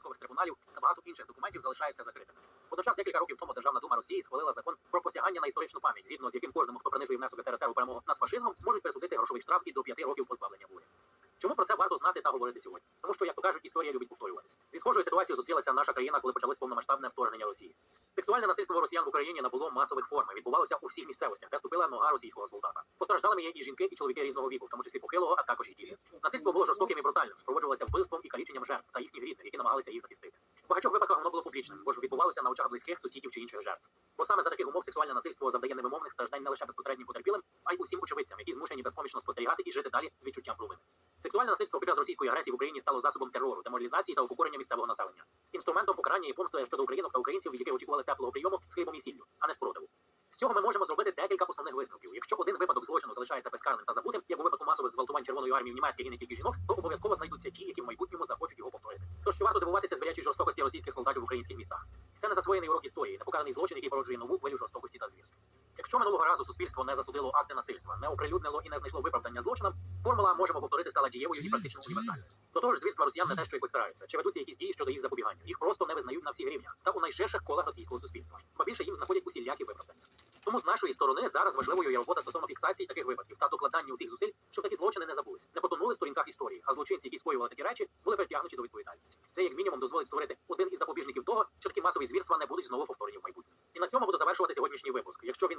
військових трибуналів та багато інших документів залишається закритими. Водночас декілька років тому Державна дума Росії схвалила закон про посягання на історичну пам'ять, згідно з яким кожному, хто принижує внесок СРСР у перемогу над фашизмом, можуть присудити грошовий штраф і до п'яти років позбавлення волі. Чому про це варто знати та говорити сьогодні? Тому що, як то кажуть, історія любить повторюватись. Зі схожою ситуацією зустрілася наша країна, коли почалось повномасштабне вторгнення Росії. Сексуальне насильство росіян в Україні набуло масових форм відбувалося у всіх місцевостях, де ступила нога російського солдата. Постраждалими є і жінки, і чоловіки різного віку, в тому числі похилого, а також і діти. Насильство було жорстоким і брутальним, супроводжувалося вбивством і каліченням жертв та їхніх рідних, які намагалися їх захистити. В багатьох випадках воно було публічним, бо ж відбувалося на очах близьких, сусідів чи інших жертв. Бо саме за таких умов сексуальне насильство завдає невимовних страждань не лише безпосереднім потерпілим, а й усім очевидцям, які змушені безпомічно спостерігати і жити далі з відчуттям провини. Сексуальне насильство під час російської агресії в Україні стало засобом терору, деморалізації та обкурення місцевого населення, інструментом покарання і помсти щодо українок та українців, які очікували теплого прийому з хлібом і сіллю, а не спротиву. З цього ми можемо зробити декілька основних висновків. Якщо один випадок злочину залишається безкарним та забутим, як у випадку масових зґвалтувань Червоної армії в німецьких і не тільки жінок, то обов'язково знайдуться ті, які в майбутньому захочуть його повторити. Тож чи варто дивуватися звірячій жорстокості російських солдатів в українських містах? Це не засвоєний урок історії, непокараний злочин, який породжує нову хвилю жорстокості та звірств. Якщо минулого разу суспільство не засудило акти насильства, не оприлюднило і не знайшло виправдання злочинам, формула можемо повторити стала дієвою і практично універсальною. До того ж, звірства росіян не те, що якось стараються, чи ведуться якісь дії щодо їх запобігання. Їх просто не визнають на всіх рівнях та у найширших колах російського суспільства. Ба більше їм знаходять усілякі виправдання. Тому з нашої сторони зараз важливою є робота стосовно фіксації таких випадків та докладання усіх зусиль, щоб такі злочини не забулись, не потонули в сторінках історії, а злочинці, які скоювали такі речі, були притягнуті до відповідальності. Це як мінімум дозволить створити один із запобіжників того, що такі масові звірства не будуть знову повторені в майбутньому. І на цьому буду завершувати сьогоднішній випуск. Якщо він